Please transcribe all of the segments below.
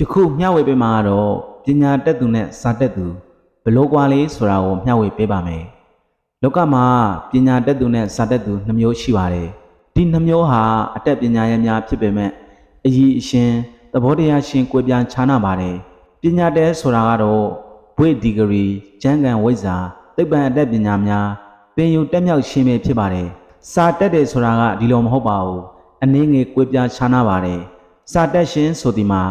ယခုမျှဝေပေးမှာကတော့ပညာတတ်သူနဲ့စာတတ်သူဘယ်လို့ကွာလေးဆိုတာကိုမျှဝေပေးပါမယ်လောကမှာပညာတတ်သူနဲ့စာတတ်သူနှမျိုးရှိပါတယ်ဒီနှမျိုးဟာအတတ်ပညာရများဖြစ်ပေမဲ့အည်အရှင်သဘောတရားရှင်ကွဲပြားခြားနာပါတယ်ပညာတတ်ဆိုတာကတော့ဘွေဒီဂရီကျမ်းဂန်ဝိဇ္ဇာသိပ္ပံအတတ်ပညာများပင်ယူတက်မြောက်ရှင်ပဲဖြစ်ပါတယ်စာတတ်တယ်ဆိုတာကဒီလိုမဟုတ်ပါဘူးအနည်းငယ်ကွဲပြားခြားနာပါတယ်စာတတ်ရှင်ဆိုဒီမှာ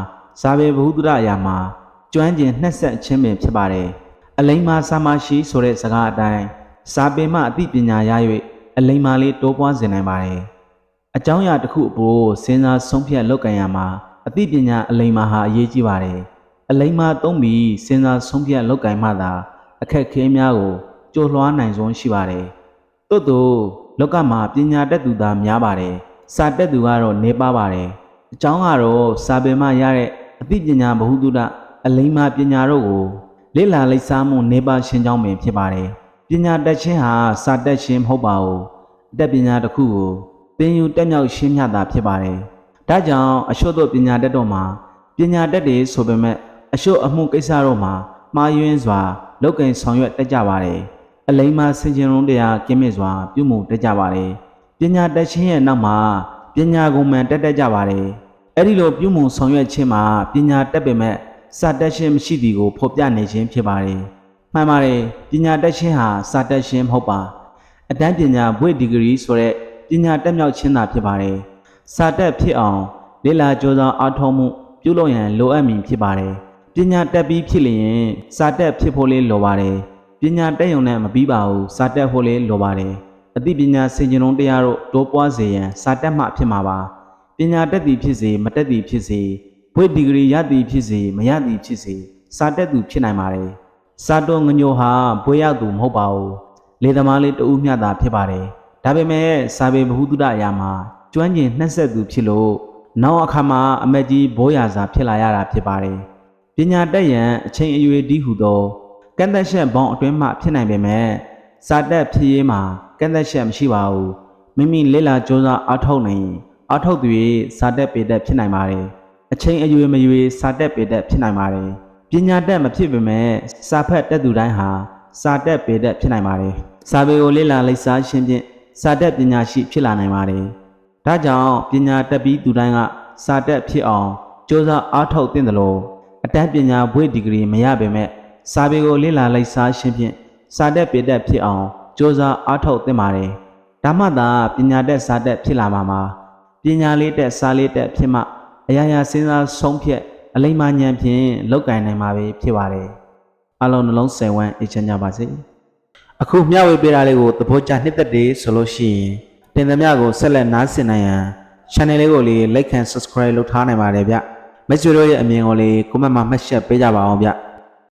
စာပေဘုဒ္ဓရာယာမှာကျွမ်းကျင်နှက်ဆက်ခြင်းပင်ဖြစ်ပါတယ်။အလိမ္မာစာမရှိဆိုတဲ့စကားအတိုင်းစာပေမှအသိပညာရ၍အလိမ္မာလေးတိုးပွားစေနိုင်ပါတယ်။အကြောင်းအရာတစ်ခုအပေါ်စဉ်းစားဆုံးဖြတ်လုပ်ကံရမှာအသိပညာအလိမ္မာဟာအရေးကြီးပါတယ်။အလိမ္မာသုံးပြီးစဉ်းစားဆုံးဖြတ်လုပ်ကံမှသာအခက်အခဲများကိုကြိုးလွှားနိုင်စွမ်းရှိပါတယ်။သို့သောလောကမှာပညာတတ်သူသားများပါတယ်။စာတတ်သူကတော့နေပါပါတယ်။အကြောင်းကတော့စာပေမှရတဲ့ အသိပညာဗဟုသုတအလိမ္မာပညာတို့ကိုလေ့လာလိပ်စားမှုနေပါရှင်းကြောင်းပင်ဖြစ်ပါတယ်။ပညာတတ်ခြင်းဟာစာတတ်ခြင်းမဟုတ်ပါဘူး။အတတ်ပညာတစ်ခုကိုသင်ယူတက်မြောက်ရှင်းမြတာဖြစ်ပါတယ်။ဒါကြောင့်အရှုပ်သောပညာတတ်တော့မှာပညာတတ်တယ်ဆိုပေမဲ့အရှုပ်အမှုကိစ္စတော့မှာမှားယွင်းစွာလောက်ကင်ဆောင်ရွက်တတ်ကြပါတယ်။အလိမ္မာစင်ကြင်လုံးတရားကင်းမဲ့စွာပြုမှုတတ်ကြပါတယ်။ပညာတတ်ခြင်းရဲ့နောက်မှာပညာကိုမှန်တက်တက်ကြပါတယ်။ အဲ့ဒီလိုပြုမှုဆောင်ရွက်ခြင်းမှာပညာတက်ပေမဲ့စာတက်ခြင်းမရှိသည်ကိုဖော်ပြနေခြင်းဖြစ်ပါတယ်။မှန်ပါတယ်ပညာတက်ခြင်းဟာစာတက်ခြင်းမဟုတ်ပါ။အတန်းပညာဘွေဒီဂရီဆိုတဲ့ပညာတက်မြောက်ခြင်းသာဖြစ်ပါတယ်။စာတက်ဖြစ်အောင်လေ့လာကြိုးစားအားထုတ်မှုပြုလုပ်ရန်လိုအပ်မည်ဖြစ်ပါတယ်။ပညာတက်ပြီးဖြစ်လျင်စာတက်ဖြစ်ဖို့လေးလိုပါတယ်။ပညာတက်ရုံနဲ့မပြီးပါဘူးစာတက်ဖို့လေးလိုပါတယ်။အသိပညာစင်ကြင်လုံးတရားတို့တိုးပွားစေရန်စာတက်မှဖြစ်မှာပါ ပညာတက်သည်ဖြစ်စေမတက်သည်ဖြစ်စေဘွေဒီဂရီရသည်ဖြစ်စေမရသည်ဖြစ်စေစာတက်သူဖြစ်နိုင်ပါတယ်စာတော်ငညိုဟာဘွေရောက်သူမဟုတ်ပါဘူးလေသမားလေးတဦးမျှသာဖြစ်ပါတယ်ဒါပေမဲ့စာပေဘ ഹു တုဒအရာမှာကျွမ်းကျင်နှက်ဆက်သူဖြစ်လို့နောက်အခါမှာအမက်ကြီးဘိုးရာစာဖြစ်လာရတာဖြစ်ပါတယ်ပညာတက်ရန်အချိန်အရွယ်ဒီဟုသောကန့်သက်ချက်ပေါင်းအတွင်းမှဖြစ်နိုင်ပေမဲ့စာတက်ဖြစ်ရေးမှာကန့်သက်ချက်မရှိပါဘူးမိမိလေ့လာကြိုးစားအားထုတ်နိုင်ရင် အားထုတ်သူရဲ့စာတက်ပေတက်ဖြစ်နိုင်ပါတယ်အချိန်အရွယ်မရွယ်စာတက်ပေတက်ဖြစ်နိုင်ပါတယ်ပညာတက်မဖြစ်ပေမဲ့စာဖတ်တက်သူတိုင်းဟာစာတက်ပေတက်ဖြစ်နိုင်ပါတယ်စာပေကိုလေ့လာလိပ်စားရှင်းဖြင့်စာတက်ပညာရှိဖြစ်လာနိုင်ပါတယ်ဒါကြောင့်ပညာတက်ပြီးသူတိုင်းကစာတက်ဖြစ်အောင်ကြိုးစားအားထုတ်သင့်တယ်လို့အတတ်ပညာဘွေဒီဂရီမရပေမဲ့စာပေကိုလေ့လာလိပ်စားရှင်းဖြင့်စာတက်ပေတက်ဖြစ်အောင်စ조사အားထုတ်သင့်ပါတယ်။ဒါမှသာပညာတက်စာတက်ဖြစ်လာမှာပါ။ ပညာလေးတက်စာလေးတက်ဖြစ်မှအရာရာစဉ်းစားဆုံးဖြတ်အလိမ္မာဉာဏ်ဖြင့်လောက်ကင်နိုင်မှာပဲဖြစ်ပါတယ်။အလုံးနှလုံးစိတ်ဝမ်းအေးချမ်းကြပါစေ။အခုမျှဝေပေးတာလေးကိုသဘောကျနှစ်သက်တယ်ဆိုလို့ရှိရင်တင်သမျှကိုဆက်လက်နားဆင်နိုင်ရန် channel လေးကိုလေး like and subscribe လုပ်ထားနိုင်ပါတယ်ဗျ။မိတ်ဆွေတို့ရဲ့အမြင်ကိုလေး comment မှာမှတ်ချက်ပေးကြပါအောင်ဗျ။